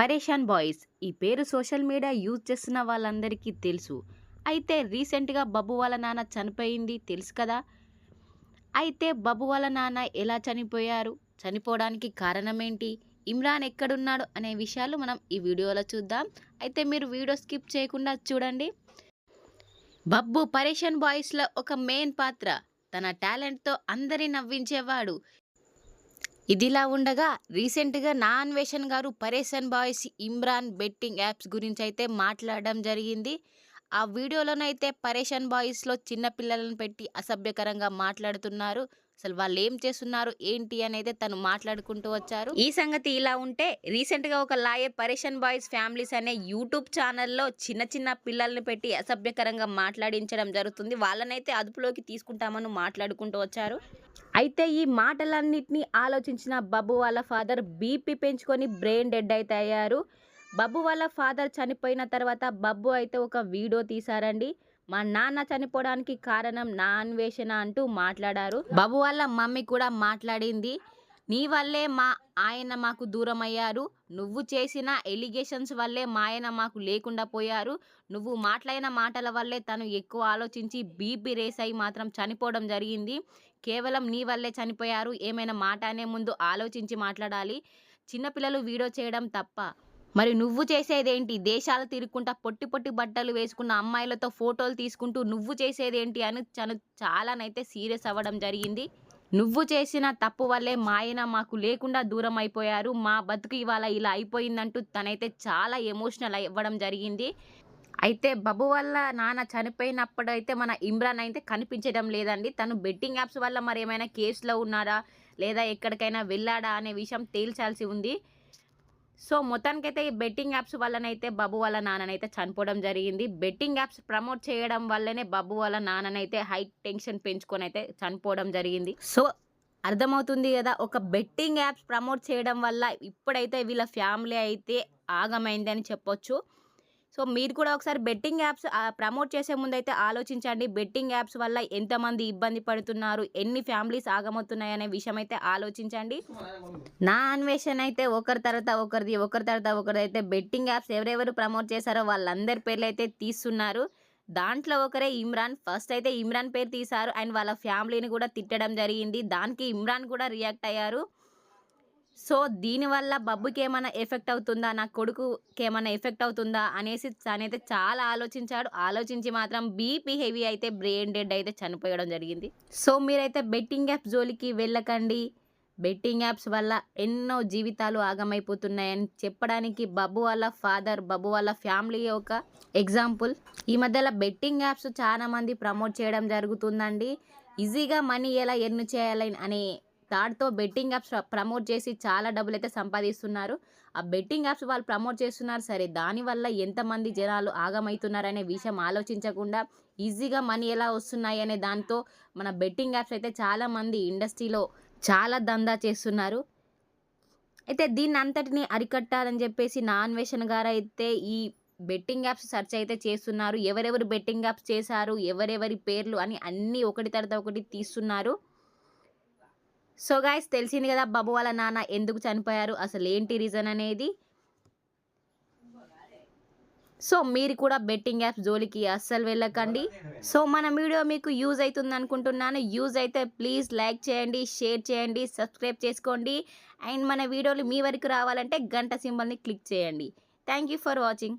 పరేషాన్ బాయ్స్. ఈ పేరు సోషల్ మీడియా యూజ్ చేస్తున్న వాళ్ళందరికీ తెలుసు. అయితే రీసెంట్గా బబ్బు వాళ్ళ నాన్న చనిపోయింది. తెలుసు కదా? అయితే బబ్బు వాళ్ళ నాన్న ఎలా చనిపోయారు? చనిపోవడానికి కారణం ఏంటి ఇమ్రాన్ ఎక్కడున్నాడు అనే విషయాలు మనం ఈ వీడియోలో చూద్దాం. అయితే మీరు వీడియో స్కిప్ చేయకుండా చూడండి. బబ్బు పరేషాన్ బాయ్స్లో ఒక మెయిన్ పాత్ర. తన టాలెంట్తో అందరినీ నవ్వించేవాడు. ఇదిలా ఉండగా రీసెంట్గా నా అన్వేషణ్ గారు Pareshan boys Imran betting apps గురించి అయితే మాట్లాడడం జరిగింది. ఆ వీడియోలోనైతే పరేషన్ బాయ్స్లో చిన్న పిల్లలను పెట్టి అసభ్యకరంగా మాట్లాడుతున్నారు. అసలు వాళ్ళు ఏం చేస్తున్నారు? ఏంటి అనేది తను మాట్లాడుకుంటూ వచ్చారు. ఈ సంగతి ఇలా ఉంటే రీసెంట్గా ఒక లాయర్ పరేషన్ బాయ్స్ ఫ్యామిలీస్ అనే యూట్యూబ్ ఛానల్లో చిన్న చిన్న పిల్లల్ని పెట్టి అసభ్యకరంగా మాట్లాడించడం జరుగుతుంది. వాళ్ళనైతే అదుపులోకి తీసుకుంటామని మాట్లాడుకుంటూ వచ్చారు. అయితే ఈ మాటలన్నింటినీ ఆలోచించిన బాబు వాళ్ళ ఫాదర్ బీపీ పెంచుకొని బ్రెయిన్ డెడ్ అయితే అయ్యారు బబ్బు వాళ్ళ ఫాదర్ చనిపోయిన తర్వాత బబ్బు అయితే ఒక వీడియో తీశారండి. మా నాన్న చనిపోవడానికి కారణం నా అన్వేషణ అంటూ మాట్లాడారు. బాబు వాళ్ళ మమ్మీ కూడా మాట్లాడింది. నీ వల్లే మా ఆయన మాకు దూరం అయ్యారు నువ్వు చేసిన ఎలిగేషన్స్ వల్లే మా ఆయన మాకు లేకుండా పోయారు. నువ్వు మాట్లాడిన మాటల వల్లే తను ఎక్కువ ఆలోచించి బీపీ రేస్ అయి మాత్రం చనిపోవడం జరిగింది. కేవలం నీ వల్లే చనిపోయారు. ఏమైనా మాట అనే ముందు ఆలోచించి మాట్లాడాలి. చిన్నపిల్లలు వీడియో చేయడం తప్ప మరి నువ్వు చేసేదేంటి? దేశాలు తిరుగుకుంటా పొట్టి పొట్టి బట్టలు వేసుకున్న అమ్మాయిలతో ఫోటోలు తీసుకుంటూ నువ్వు చేసేదేంటి అని తను చాలానైతే సీరియస్ అవ్వడం జరిగింది. నువ్వు చేసిన తప్పు వల్లే మా ఆయన మాకు లేకుండా దూరం అయిపోయారు. మా బతుకు ఇవాళ ఇలా అయిపోయిందంటూ తనైతే చాలా ఎమోషనల్ అవ్వడం జరిగింది. అయితే బబు వల్ల నాన్న చనిపోయినప్పుడు అయితే మన ఇమ్రాన్ అయితే కనిపించడం లేదండి. తను బెట్టింగ్ యాప్స్ వల్ల మరి ఏమైనా కేసులో ఉన్నారా లేదా ఎక్కడికైనా వెళ్ళాడా అనే విషయం తేల్చాల్సి ఉంది. సో మొత్తానికైతే ఈ బెట్టింగ్ యాప్స్ వల్లనైతే బాబు వాళ్ళ నాన్ననైతే చనిపోవడం జరిగింది. బెట్టింగ్ యాప్స్ ప్రమోట్ చేయడం వల్లనే బాబు వాళ్ళ నాన్ననైతే హై టెన్షన్ పెంచుకొని అయితే చనిపోవడం జరిగింది. సో అర్థమవుతుంది కదా ఒక బెట్టింగ్ యాప్స్ ప్రమోట్ చేయడం వల్ల ఇప్పుడైతే వీళ్ళ ఫ్యామిలీ అయితే ఆగమైందని చెప్పొచ్చు. సో మీరు కూడా ఒకసారి బెట్టింగ్ యాప్స్ ప్రమోట్ చేసే ముందు అయితే ఆలోచించండి. బెట్టింగ్ యాప్స్ వల్ల ఎంతమంది ఇబ్బంది పడుతున్నారు ఎన్ని ఫ్యామిలీస్ ఆగమవుతున్నాయి అనే విషయం అయితే ఆలోచించండి. నా అన్వేషణ అయితే ఒకరి తర్వాత ఒకరిది ఒకరి తర్వాత ఒకరిది అయితే బెట్టింగ్ యాప్స్ ఎవరెవరు ప్రమోట్ చేశారో వాళ్ళందరి పేర్లు అయితే తీస్తున్నారు. దాంట్లో ఒకరే ఇమ్రాన్ ఫస్ట్ అయితే ఇమ్రాన్ పేరు తీశారు. అండ్ వాళ్ళ ఫ్యామిలీని కూడా తిట్టడం జరిగింది. దానికి ఇమ్రాన్ కూడా రియాక్ట్ అయ్యారు. సో దీనివల్ల బబ్బుకి ఏమైనా ఎఫెక్ట్ అవుతుందా? నా కొడుకుకి ఏమైనా ఎఫెక్ట్ అవుతుందా? అనేసి తనైతే చాలా ఆలోచించాడు. ఆలోచించి మాత్రం బీపీ హెవీ అయితే బ్రెయిన్ డెడ్ అయితే చనిపోయడం జరిగింది. సో మీరైతే బెట్టింగ్ యాప్స్ జోలికి వెళ్ళకండి. బెట్టింగ్ యాప్స్ వల్ల ఎన్నో జీవితాలు ఆగమైపోతున్నాయని చెప్పడానికి బబ్బు వాళ్ళ ఫాదర్ బబ్బు వాళ్ళ ఫ్యామిలీ ఒక ఎగ్జాంపుల్. ఈ మధ్యలో బెట్టింగ్ యాప్స్ చాలామంది ప్రమోట్ చేయడం జరుగుతుందండి. ఈజీగా మనీ ఎలా ఎర్న్ చేయాలని అనే థాట్తో బెట్టింగ్ యాప్స్ ప్రమోట్ చేసి చాలా డబ్బులు అయితే సంపాదిస్తున్నారు. ఆ బెట్టింగ్ యాప్స్ వాళ్ళు ప్రమోట్ చేస్తున్నారు. సరే దానివల్ల ఎంతమంది జనాలు ఆగమవుతున్నారనే విషయం ఆలోచించకుండా ఈజీగా మనీ ఎలా వస్తున్నాయి అనే దాంతో మన బెట్టింగ్ యాప్స్ అయితే చాలామంది ఇండస్ట్రీలో చాలా దందా చేస్తున్నారు. అయితే దీన్ని అంతటిని అరికట్టాలని చెప్పేసి నా అన్వేషణ గారు అయితే ఈ బెట్టింగ్ యాప్స్ సెర్చ్ అయితే చేస్తున్నారు. ఎవరెవరు బెట్టింగ్ యాప్స్ చేశారు? ఎవరెవరి పేర్లు అని అన్నీ ఒకటి తర్వాత ఒకటి తీస్తున్నారు. సో గాయస్ తెలిసింది కదా బాబు వాళ్ళ నాన్న ఎందుకు చనిపోయారు? అసలు ఏంటి రీజన్ అనేది? సో మీరు కూడా బెట్టింగ్ యాప్స్ జోలికి అస్సలు వెళ్ళకండి. సో మన వీడియో మీకు యూజ్ అవుతుంది అనుకుంటున్నాను. యూజ్ అయితే ప్లీజ్ లైక్ చేయండి షేర్ చేయండి సబ్స్క్రైబ్ చేసుకోండి. అండ్ మన వీడియోలు మీ వరకు రావాలంటే గంట సింబల్ని క్లిక్ చేయండి. Thank you for watching